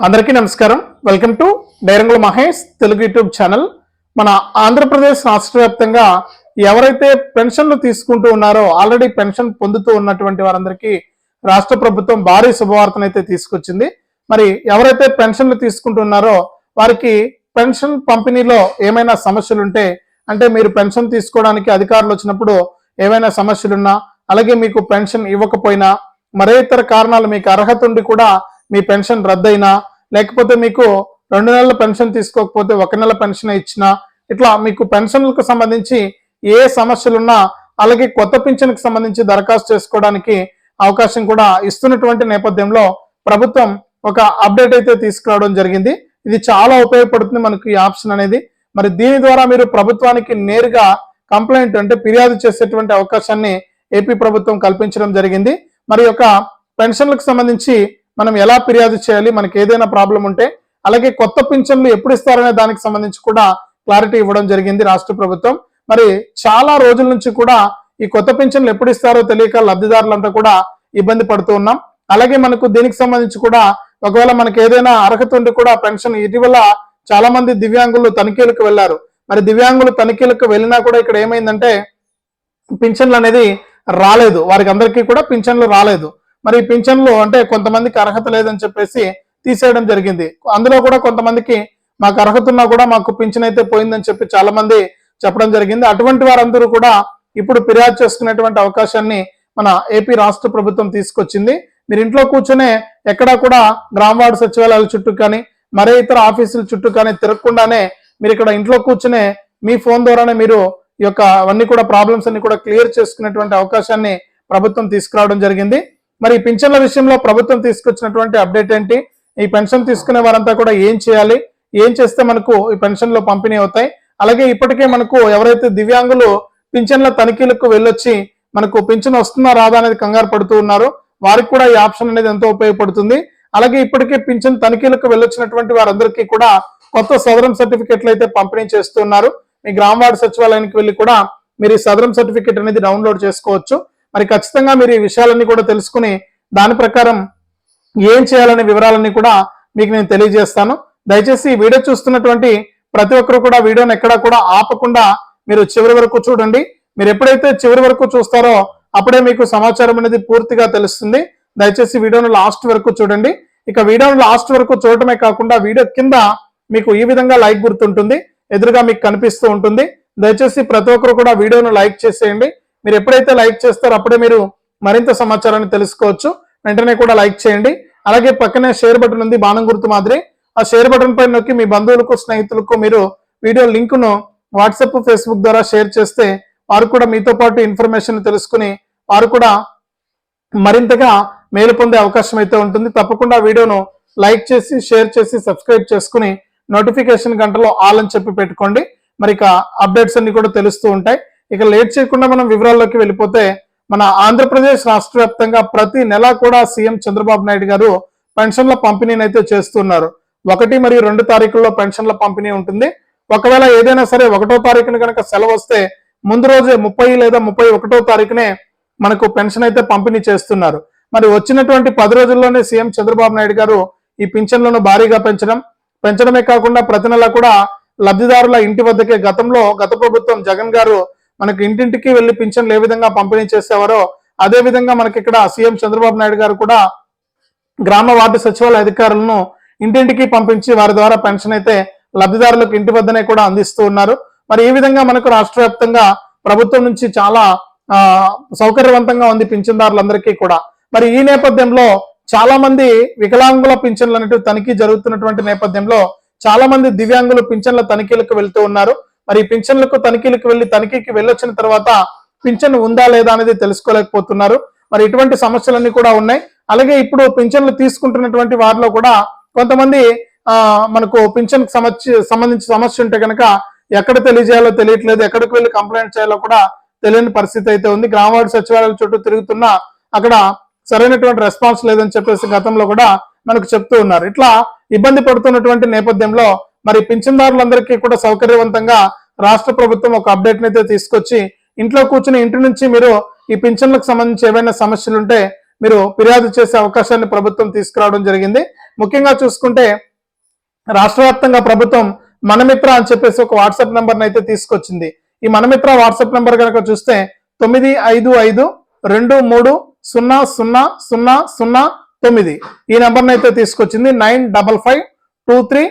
అందరికీ నమస్కారం. Welcome to డైరంగుల మహేష్ తెలుగు యూట్యూబ్ ఛానల్. మన ఆంధ్రప్రదేశ్ రాష్ట్ర వ్యాప్తంగా ఎవరైతే పెన్షన్లు తీసుకుంటూ ఉన్నారో ఆల్రెడీ పెన్షన్ పొందుతూ ఉన్నటువంటి వారందరికీ రాష్ట్ర ప్రభుత్వం భారీ శుభవార్తను అయితే తీసుకొచ్చింది. మరి ఎవరైతే పెన్షన్లు తీసుకుంటున్నారో వారికి పెన్షన్ పంపిణీలో ఏమైనా సమస్యలుంటే అంటే మీరు పెన్షన్ తీసుకోవడానికి అధికారులు వచ్చినప్పుడు ఏమైనా సమస్యలున్నా అలాగే మీకు పెన్షన్ ఇవ్వకపోయినా మరే ఇతర కారణాలు మీకు అర్హత ఉండి కూడా మీ పెన్షన్ రద్దయినా లేకపోతే మీకు రెండు నెలల పెన్షన్ తీసుకోకపోతే ఒక నెల పెన్షన్ ఇచ్చినా ఇట్లా మీకు పెన్షన్లకు సంబంధించి ఏ సమస్యలున్నా అలాగే కొత్త పింఛన్కి సంబంధించి దరఖాస్తు చేసుకోవడానికి అవకాశం కూడా ఇస్తున్నటువంటి నేపథ్యంలో ప్రభుత్వం ఒక అప్డేట్ అయితే తీసుకురావడం జరిగింది. ఇది చాలా ఉపయోగపడుతుంది మనకు ఈ ఆప్షన్ అనేది. మరి దీని ద్వారా మీరు ప్రభుత్వానికి నేరుగా కంప్లైంట్ అంటే ఫిర్యాదు చేసేటువంటి అవకాశాన్ని ఏపీ ప్రభుత్వం కల్పించడం జరిగింది. మరి యొక్క పెన్షన్లకు సంబంధించి మనం ఎలా ఫిర్యాదు చేయాలి? మనకి ఏదైనా ప్రాబ్లం ఉంటే అలాగే కొత్త పింఛన్లు ఎప్పుడు ఇస్తారనే దానికి సంబంధించి కూడా క్లారిటీ ఇవ్వడం జరిగింది రాష్ట్ర ప్రభుత్వం. మరి చాలా రోజుల నుంచి కూడా ఈ కొత్త పింఛన్లు ఎప్పుడు ఇస్తారో తెలియక లబ్ధిదారులంతా కూడా ఇబ్బంది పడుతూ ఉన్నాం. అలాగే మనకు దీనికి సంబంధించి కూడా ఒకవేళ మనకి ఏదైనా అర్హత ఉండి కూడా పెన్షన్ ఇటీవల చాలా మంది దివ్యాంగులు తనిఖీలకు వెళ్ళారు మరి దివ్యాంగులు తనిఖీలకు వెళ్ళినా కూడా ఇక్కడ ఏమైందంటే పింఛన్లు అనేది రాలేదు. వారికి అందరికీ కూడా పింఛన్లు రాలేదు. మరి పింఛన్లు అంటే కొంతమందికి అర్హత లేదని చెప్పేసి తీసేయడం జరిగింది. అందులో కూడా కొంతమందికి మాకు అర్హత ఉన్నా కూడా మాకు పింఛన్ అయితే పోయిందని చెప్పి చాలా మంది చెప్పడం జరిగింది. అటువంటి వారందరూ కూడా ఇప్పుడు ఫిర్యాదు చేసుకునేటువంటి అవకాశాన్ని మన ఏపీ రాష్ట్ర ప్రభుత్వం తీసుకొచ్చింది. మీరు ఇంట్లో కూర్చొనే ఎక్కడా కూడా గ్రామ వార్డు సచివాలయాల చుట్టూ కానీ మరే ఇతర ఆఫీసుల చుట్టూ కానీ తిరగకుండానే మీరు ఇక్కడ ఇంట్లో కూర్చునే మీ ఫోన్ ద్వారానే మీరు ఈ యొక్క అవన్నీ కూడా ప్రాబ్లమ్స్ అన్ని కూడా క్లియర్ చేసుకునేటువంటి అవకాశాన్ని ప్రభుత్వం తీసుకురావడం జరిగింది. మరి ఈ పింఛన్ల విషయంలో ప్రభుత్వం తీసుకొచ్చినటువంటి అప్డేట్ ఏంటి? ఈ పెన్షన్ తీసుకునే వారంతా కూడా ఏం చేయాలి? ఏం చేస్తే మనకు ఈ పెన్షన్లు పంపిణీ అవుతాయి? అలాగే ఇప్పటికే మనకు ఎవరైతే దివ్యాంగులు పింఛన్ల తనిఖీలకు వెళ్ళొచ్చి మనకు పింఛన్ వస్తుందా రాదా అనేది కంగారు పడుతూ ఉన్నారు. వారికి కూడా ఈ ఆప్షన్ అనేది ఎంతో ఉపయోగపడుతుంది. అలాగే ఇప్పటికే పింఛన్ తనిఖీలకు వెళ్ళొచ్చినటువంటి వారందరికీ కూడా కొత్త సదరం సర్టిఫికెట్లు అయితే పంపిణీ చేస్తున్నారు మీ గ్రామ వార్డు సచివాలయానికి వెళ్ళి కూడా మీరు ఈ సదరం సర్టిఫికెట్ అనేది డౌన్లోడ్ చేసుకోవచ్చు. మరి ఖచ్చితంగా మీరు ఈ విషయాలన్నీ కూడా తెలుసుకుని దాని ప్రకారం ఏం చేయాలనే వివరాలన్నీ కూడా మీకు నేను తెలియజేస్తాను. దయచేసి ఈ వీడియో చూస్తున్నటువంటి ప్రతి ఒక్కరు కూడా వీడియోని ఎక్కడా కూడా ఆపకుండా మీరు చివరి వరకు చూడండి. మీరు ఎప్పుడైతే చివరి వరకు చూస్తారో అప్పుడే మీకు సమాచారం అనేది పూర్తిగా తెలుస్తుంది. దయచేసి వీడియోను లాస్ట్ వరకు చూడండి. ఇక వీడియోను లాస్ట్ వరకు చూడటమే కాకుండా వీడియో కింద మీకు ఈ విధంగా లైక్ గుర్తుంటుంది. ఎదురుగా మీకు కనిపిస్తూ ఉంటుంది. దయచేసి ప్రతి ఒక్కరు కూడా వీడియోను లైక్ చేసేయండి. మీరు ఎప్పుడైతే లైక్ చేస్తారో అప్పుడే మీరు మరింత సమాచారాన్ని తెలుసుకోవచ్చు. వెంటనే కూడా లైక్ చేయండి. అలాగే పక్కనే షేర్ బటన్ ఉంది బాణం గుర్తు మాదిరి. ఆ షేర్ బటన్ పైన నొక్కి మీ బంధువులకు స్నేహితులకు మీరు వీడియో లింకును వాట్సాప్ ఫేస్బుక్ ద్వారా షేర్ చేస్తే వారు కూడా మీతో పాటు ఇన్ఫర్మేషన్ తెలుసుకుని వారు కూడా మరింతగా మేలు పొందే అవకాశం అయితే ఉంటుంది. తప్పకుండా వీడియోను లైక్ చేసి షేర్ చేసి సబ్స్క్రైబ్ చేసుకుని నోటిఫికేషన్ గంటలో ఆల్ అని చెప్పి పెట్టుకోండి. మరి ఇక అప్డేట్స్ అన్ని కూడా తెలుస్తూ ఉంటాయి. ఇక లేట్ చేయకుండా మనం వివరాల్లోకి వెళ్ళిపోతే మన ఆంధ్రప్రదేశ్ రాష్ట్ర వ్యాప్తంగా ప్రతి నెల కూడా సీఎం చంద్రబాబు నాయుడు గారు పెన్షన్ల పంపిణీని అయితే చేస్తున్నారు. ఒకటి మరియు రెండు తారీఖుల్లో పెన్షన్ల పంపిణీ ఉంటుంది. ఒకవేళ ఏదైనా సరే ఒకటో తారీఖున కనుక సెలవు వస్తే ముందు రోజే ముప్పై లేదా ముప్పై ఒకటో తారీఖునే మనకు పెన్షన్ అయితే పంపిణీ చేస్తున్నారు. మరి వచ్చినటువంటి పది రోజుల్లోనే సీఎం చంద్రబాబు నాయుడు గారు ఈ పింఛన్లను భారీగా పెంచడం పెంచడమే కాకుండా ప్రతి నెల కూడా లబ్ధిదారుల ఇంటి వద్దకే గతంలో గత ప్రభుత్వం జగన్ గారు మనకు ఇంటింటికి వెళ్ళి పింఛన్లు ఏ విధంగా పంపిణీ చేసేవారో అదే విధంగా మనకి ఇక్కడ సీఎం చంద్రబాబు నాయుడు గారు కూడా గ్రామ వార్డు సచివాలయ అధికారులను ఇంటింటికి పంపించి వారి ద్వారా పెన్షన్ అయితే లబ్ధిదారులకు ఇంటి వద్దనే కూడా అందిస్తూ ఉన్నారు. మరి ఈ విధంగా మనకు రాష్ట్ర వ్యాప్తంగా ప్రభుత్వం నుంచి చాలా సౌకర్యవంతంగా ఉంది పింఛన్దారులందరికీ కూడా. మరి ఈ నేపథ్యంలో చాలా మంది వికలాంగుల పింఛన్లు అనేటివి తనిఖీ జరుగుతున్నటువంటి నేపథ్యంలో చాలా మంది దివ్యాంగులు పింఛన్ల తనిఖీలకు వెళ్తూ ఉన్నారు. మరి పింఛన్లకు తనిఖీలకు వెళ్ళి తనిఖీకి వెళ్ళొచ్చిన తర్వాత పింఛన్ ఉందా లేదా అనేది తెలుసుకోలేకపోతున్నారు. మరి ఇటువంటి సమస్యలన్నీ కూడా ఉన్నాయి. అలాగే ఇప్పుడు పింఛన్లు తీసుకుంటున్నటువంటి వారిలో కూడా కొంతమంది ఆ మనకు పింఛన్ సమస్య సంబంధించి సమస్య ఉంటే కనుక ఎక్కడ తెలియజేయాలో తెలియట్లేదు ఎక్కడికి వెళ్ళి కంప్లైంట్ చేయాలో కూడా తెలియని పరిస్థితి అయితే ఉంది. గ్రామవార్డు సచివాలయాల చుట్టూ తిరుగుతున్నా అక్కడ సరైనటువంటి రెస్పాన్స్ లేదని చెప్పేసి గతంలో కూడా మనకు చెప్తూ ఉన్నారు. ఇట్లా ఇబ్బంది పడుతున్నటువంటి నేపథ్యంలో మరి పింఛన్దారులందరికీ కూడా సౌకర్యవంతంగా రాష్ట్ర ప్రభుత్వం ఒక అప్డేట్ అయితే తీసుకొచ్చి ఇంట్లో కూర్చుని ఇంటి నుంచి మీరు ఈ పింఛన్లకు సంబంధించి ఏవైనా సమస్యలు ఉంటే మీరు ఫిర్యాదు చేసే అవకాశాన్ని ప్రభుత్వం తీసుకురావడం జరిగింది. ముఖ్యంగా చూసుకుంటే రాష్ట్ర వ్యాప్తంగా ప్రభుత్వం మనమిత్ర అని చెప్పేసి ఒక వాట్సాప్ నెంబర్ని అయితే తీసుకొచ్చింది. ఈ మనమిత్ర వాట్సాప్ నెంబర్ కనుక చూస్తే తొమ్మిది ఐదు ఐదు రెండు మూడు సున్నా సున్నా సున్నా సున్నా తొమ్మిది. ఈ నెంబర్ని అయితే తీసుకొచ్చింది nine double five two three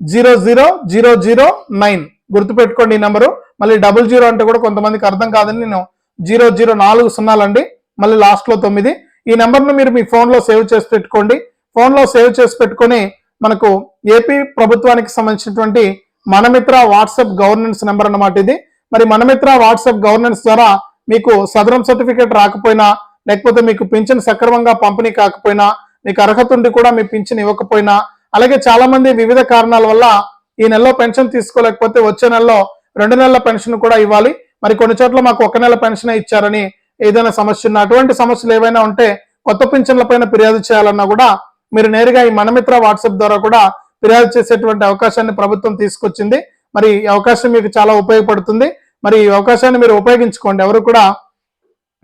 zero zero zero zero nine. గుర్తుపెట్టుకోండి ఈ నెంబరు. మళ్ళీ డబుల్ జీరో అంటే కూడా కొంతమందికి అర్థం కాదని నేను జీరో జీరో నాలుగు సున్నాలండి. మళ్ళీ లాస్ట్లో తొమ్మిది. ఈ నెంబర్ను మీరు మీ ఫోన్లో సేవ్ చేసి పెట్టుకోండి. ఫోన్లో సేవ్ చేసి పెట్టుకొని మనకు ఏపీ ప్రభుత్వానికి సంబంధించినటువంటి మనమిత్ర వాట్సాప్ గవర్నెన్స్ నెంబర్ అన్నమాట ఇది. మరి మనమిత్ర వాట్సాప్ గవర్నెన్స్ ద్వారా మీకు సదరం సర్టిఫికేట్ రాకపోయినా లేకపోతే మీకు పింఛన్ సక్రమంగా పంపిణీ కాకపోయినా మీకు అర్హత ఉండి కూడా మీ పింఛన్ ఇవ్వకపోయినా అలాగే చాలా మంది వివిధ కారణాల వల్ల ఈ నెలలో పెన్షన్ తీసుకోలేకపోతే వచ్చే నెలలో రెండు నెలల పెన్షన్ కూడా ఇవ్వాలి. మరి కొన్ని చోట్ల మాకు ఒక నెల పెన్షన్ ఇచ్చారని ఏదైనా సమస్య ఉన్న అటువంటి సమస్యలు ఏవైనా ఉంటే కొత్త పెన్షన్ల పైన ఫిర్యాదు చేయాలన్నా కూడా మీరు నేరుగా ఈ మనమిత్ర వాట్సాప్ ద్వారా కూడా ఫిర్యాదు చేసేటువంటి అవకాశాన్ని ప్రభుత్వం తీసుకొచ్చింది. మరి ఈ అవకాశం మీకు చాలా ఉపయోగపడుతుంది. మరి ఈ అవకాశాన్ని మీరు ఉపయోగించుకోండి. ఎవరు కూడా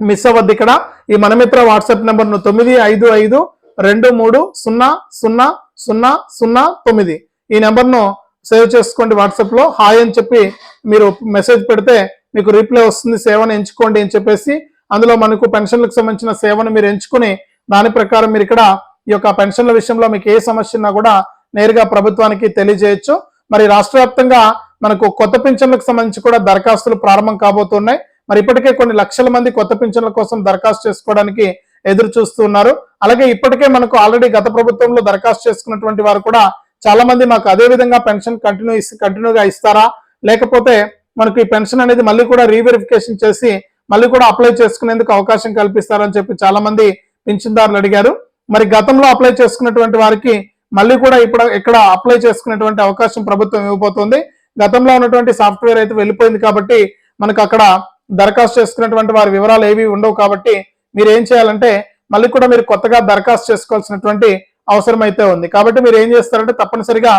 మిస్ అవ్వద్దు ఇక్కడ. ఈ మనమిత్ర వాట్సాప్ నెంబర్ను తొమ్మిది ఐదు ఐదు రెండు మూడు సున్నా సున్నా సున్నా సున్నా తొమ్మిది. ఈ నెంబర్ను సేవ్ చేసుకోండి వాట్సాప్లో హాయ్ అని చెప్పి మీరు మెసేజ్ పెడితే మీకు రీప్లై వస్తుంది సేవను ఎంచుకోండి అని చెప్పేసి అందులో మనకు పెన్షన్లకు సంబంధించిన సేవను మీరు ఎంచుకుని దాని ప్రకారం మీరు ఇక్కడ ఈ యొక్క పెన్షన్ల విషయంలో మీకు ఏ సమస్య ఉన్నా కూడా నేరుగా ప్రభుత్వానికి తెలియజేయచ్చు. మరి రాష్ట్ర వ్యాప్తంగా మనకు కొత్త పింఛన్లకు సంబంధించి కూడా దరఖాస్తులు ప్రారంభం కాబోతున్నాయి. మరి ఇప్పటికే కొన్ని లక్షల మంది కొత్త పింఛన్ల కోసం దరఖాస్తు చేసుకోవడానికి ఎదురు చూస్తూ ఉన్నారు అలాగే ఇప్పటికే మనకు ఆల్రెడీ గత ప్రభుత్వంలో దరఖాస్తు చేసుకున్నటువంటి వారు కూడా చాలా మంది మాకు అదే విధంగా పెన్షన్ కంటిన్యూ కంటిన్యూగా ఇస్తారా? లేకపోతే మనకు ఈ పెన్షన్ అనేది మళ్ళీ కూడా రీవెరిఫికేషన్ చేసి మళ్ళీ కూడా అప్లై చేసుకునేందుకు అవకాశం కల్పిస్తారని చెప్పి చాలా మంది పింఛన్దారులు అడిగారు. మరి గతంలో అప్లై చేసుకున్నటువంటి వారికి మళ్ళీ కూడా ఇప్పుడు ఇక్కడ అప్లై చేసుకునేటువంటి అవకాశం ప్రభుత్వం ఇవ్వబోతోంది. గతంలో ఉన్నటువంటి సాఫ్ట్వేర్ అయితే వెళ్ళిపోయింది కాబట్టి మనకు అక్కడ దరఖాస్తు చేసుకున్నటువంటి వారి వివరాలు ఏవి ఉండవు కాబట్టి మీరు ఏం చేయాలంటే మళ్ళీ కూడా మీరు కొత్తగా దరఖాస్తు చేసుకోవాల్సినటువంటి అవసరమైతే ఉంది. కాబట్టి మీరు ఏం చేస్తారంటే తప్పనిసరిగా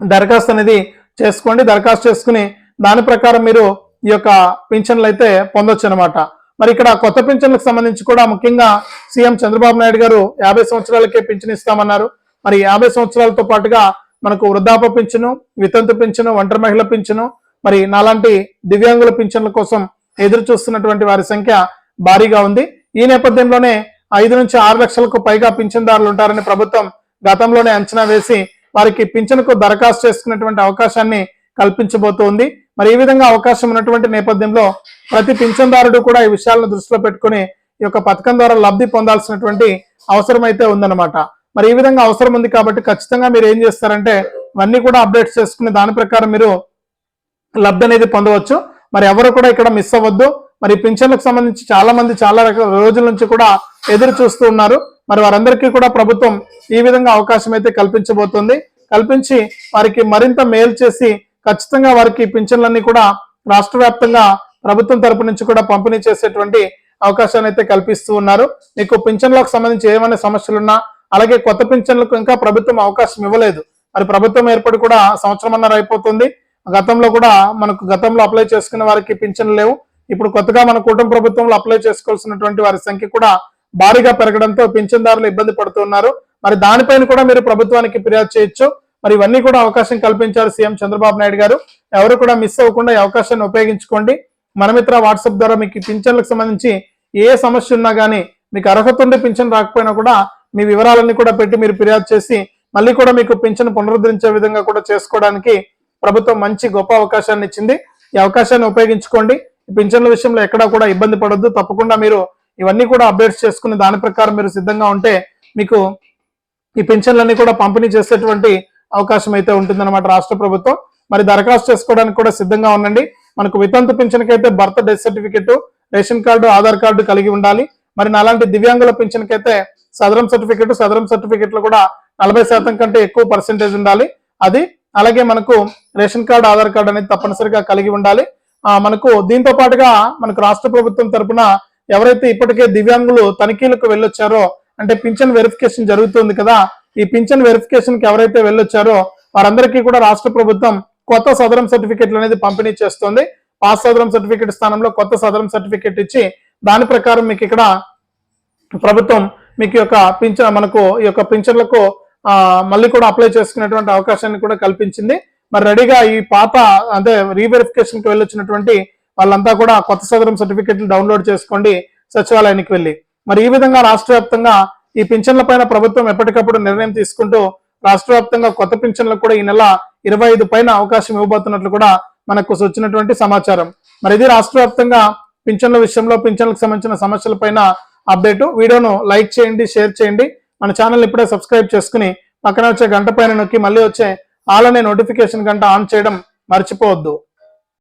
దరఖాస్తు అనేది చేసుకోండి. దరఖాస్తు చేసుకుని దాని ప్రకారం మీరు ఈ యొక్క పింఛన్లు అయితే పొందొచ్చు అనమాట మరి ఇక్కడ కొత్త పింఛన్లకు సంబంధించి కూడా ముఖ్యంగా సీఎం చంద్రబాబు నాయుడు గారు యాభై సంవత్సరాలకే పింఛన్ ఇస్తామన్నారు. మరి యాభై సంవత్సరాలతో పాటుగా మనకు వృద్ధాప్య పింఛను వితంతు పింఛను ఒంటరి మహిళ పింఛను మరి నాలాంటి దివ్యాంగుల పింఛన్ల కోసం ఎదురు చూస్తున్నటువంటి వారి సంఖ్య భారీగా ఉంది. ఈ నేపథ్యంలోనే ఐదు నుంచి ఆరు లక్షలకు పైగా పింఛన్దారులు ఉంటారని ప్రభుత్వం గతంలోనే అంచనా వేసి వారికి పింఛన్కు దరఖాస్తు చేసుకునేటువంటి అవకాశాన్ని కల్పించబోతోంది. మరి ఈ విధంగా అవకాశం ఉన్నటువంటి నేపథ్యంలో ప్రతి పింఛన్దారుడు కూడా ఈ విషయాలను దృష్టిలో పెట్టుకుని ఈ యొక్క పథకం ద్వారా లబ్ధి పొందాల్సినటువంటి అవసరం అయితే ఉందన్నమాట. మరి ఈ విధంగా అవసరం ఉంది కాబట్టి ఖచ్చితంగా మీరు ఏం చేస్తారంటే ఇవన్నీ కూడా అప్డేట్స్ చేసుకుని దాని ప్రకారం మీరు లబ్ధి అనేది పొందవచ్చు. మరి ఎవరు కూడా ఇక్కడ మిస్ అవ్వద్దు. మరి పింఛన్లకు సంబంధించి చాలా మంది చాలా రకాల రోజుల నుంచి కూడా ఎదురు చూస్తూ ఉన్నారు. మరి వారందరికీ కూడా ప్రభుత్వం ఈ విధంగా అవకాశం అయితే కల్పించబోతుంది. కల్పించి వారికి మరింత మేలు చేసి ఖచ్చితంగా వారికి పింఛన్లన్నీ కూడా రాష్ట్ర వ్యాప్తంగా ప్రభుత్వం తరపు నుంచి కూడా పంపిణీ చేసేటువంటి అవకాశాన్ని అయితే కల్పిస్తూ ఉన్నారు. మీకు పింఛన్లకు సంబంధించి ఏమైనా సమస్యలున్నా అలాగే కొత్త పింఛన్లకు ఇంకా ప్రభుత్వం అవకాశం ఇవ్వలేదు. మరి ప్రభుత్వం ఏర్పడి కూడా సంవత్సరంన్నర అయిపోతుంది. గతంలో కూడా మనకు గతంలో అప్లై చేసుకున్న వారికి పింఛన్లు లేవు. ఇప్పుడు కొత్తగా మన కుటుంబ ప్రభుత్వంలో అప్లై చేసుకోవాల్సినటువంటి వారి సంఖ్య కూడా భారీగా పెరగడంతో పింఛన్దారులు ఇబ్బంది పడుతున్నారు. మరి దానిపైన కూడా మీరు ప్రభుత్వానికి ఫిర్యాదు చేయొచ్చు. మరి ఇవన్నీ కూడా అవకాశం కల్పించారు సీఎం చంద్రబాబు నాయుడు గారు. ఎవరు కూడా మిస్ అవ్వకుండా ఈ అవకాశాన్ని ఉపయోగించుకోండి. మనమిత్ర వాట్సాప్ ద్వారా మీకు పింఛన్లకు సంబంధించి ఏ సమస్య ఉన్నా కానీ మీకు అర్హత ఉండి పింఛన్ రాకపోయినా కూడా మీ వివరాలన్నీ కూడా పెట్టి మీరు ఫిర్యాదు చేసి మళ్ళీ కూడా మీకు పింఛన్ పునరుద్ధరించే విధంగా కూడా చేసుకోవడానికి ప్రభుత్వం మంచి గొప్ప అవకాశాన్ని ఇచ్చింది. ఈ అవకాశాన్ని ఉపయోగించుకోండి. పింఛన్ల విషయంలో ఎక్కడా కూడా ఇబ్బంది పడొద్దు. తప్పకుండా మీరు ఇవన్నీ కూడా అప్డేట్స్ చేసుకుని దాని ప్రకారం మీరు సిద్ధంగా ఉంటే మీకు ఈ పెన్షన్లన్నీ కూడా పంపిణీ చేసేటువంటి అవకాశం అయితే ఉంటుందన్నమాట రాష్ట్ర ప్రభుత్వం. మరి దరఖాస్తు చేసుకోవడానికి కూడా సిద్ధంగా ఉండండి. మనకు వితంతు పెన్షన్కి అయితే birth death certificate ration card Aadhaar card కలిగి ఉండాలి. మరి నాలాంటి దివ్యాంగుల పింఛన్కి అయితే సదరం సర్టిఫికెట్ సదరం సర్టిఫికెట్లో కూడా నలభై శాతం కంటే ఎక్కువ పర్సెంటేజ్ ఉండాలి. అది అలాగే మనకు రేషన్ కార్డు ఆధార్ కార్డు అనేది తప్పనిసరిగా కలిగి ఉండాలి. మనకు దీంతో పాటుగా మనకు రాష్ట్ర ప్రభుత్వం తరపున ఎవరైతే ఇప్పటికే దివ్యాంగులు తనిఖీలకు వెళ్ళొచ్చారో అంటే పింఛన్ వెరిఫికేషన్ జరుగుతుంది కదా ఈ పింఛన్ వెరిఫికేషన్కి ఎవరైతే వెళ్ళొచ్చారో వారందరికీ కూడా రాష్ట్ర ప్రభుత్వం కొత్త సదరం సర్టిఫికెట్లు అనేది పంపిణీ చేస్తుంది. పాస్ సదరం సర్టిఫికెట్ స్థానంలో కొత్త సదరం సర్టిఫికెట్ ఇచ్చి దాని ప్రకారం మీకు ఇక్కడ ప్రభుత్వం మీకు యొక్క పింఛన్ మనకు ఈ యొక్క పింఛన్లకు ఆ, మళ్ళీ కూడా అప్లై చేసుకునేటువంటి అవకాశాన్ని కూడా కల్పించింది. మరి రెడీగా ఈ పాత అంటే రీవెరిఫికేషన్కి వెళ్ళొచ్చినటువంటి వాళ్ళంతా కూడా కొత్త సదరం సర్టిఫికెట్లు డౌన్లోడ్ చేసుకోండి సచివాలయానికి వెళ్ళి. మరి ఈ విధంగా రాష్ట్ర వ్యాప్తంగా ఈ పింఛన్ల పైన ప్రభుత్వం ఎప్పటికప్పుడు నిర్ణయం తీసుకుంటూ రాష్ట్ర వ్యాప్తంగా కొత్త పింఛన్లకు కూడా ఈ నెల ఇరవై ఐదు పైన అవకాశం ఇవ్వబోతున్నట్లు కూడా మనకు వచ్చినటువంటి సమాచారం. మరి ఇది రాష్ట్ర వ్యాప్తంగా పింఛన్ల విషయంలో పింఛన్లకు సంబంధించిన సమస్యల పైన అప్డేట్. వీడియోను లైక్ చేయండి షేర్ చేయండి. మన ఛానల్ ఇప్పుడే సబ్స్క్రైబ్ చేసుకుని పక్కన వచ్చే గంట పైన నొక్కి మళ్ళీ వచ్చే ఆలనే నోటిఫికేషన్ గంట ఆన్ చేయడం మర్చిపోవద్దు.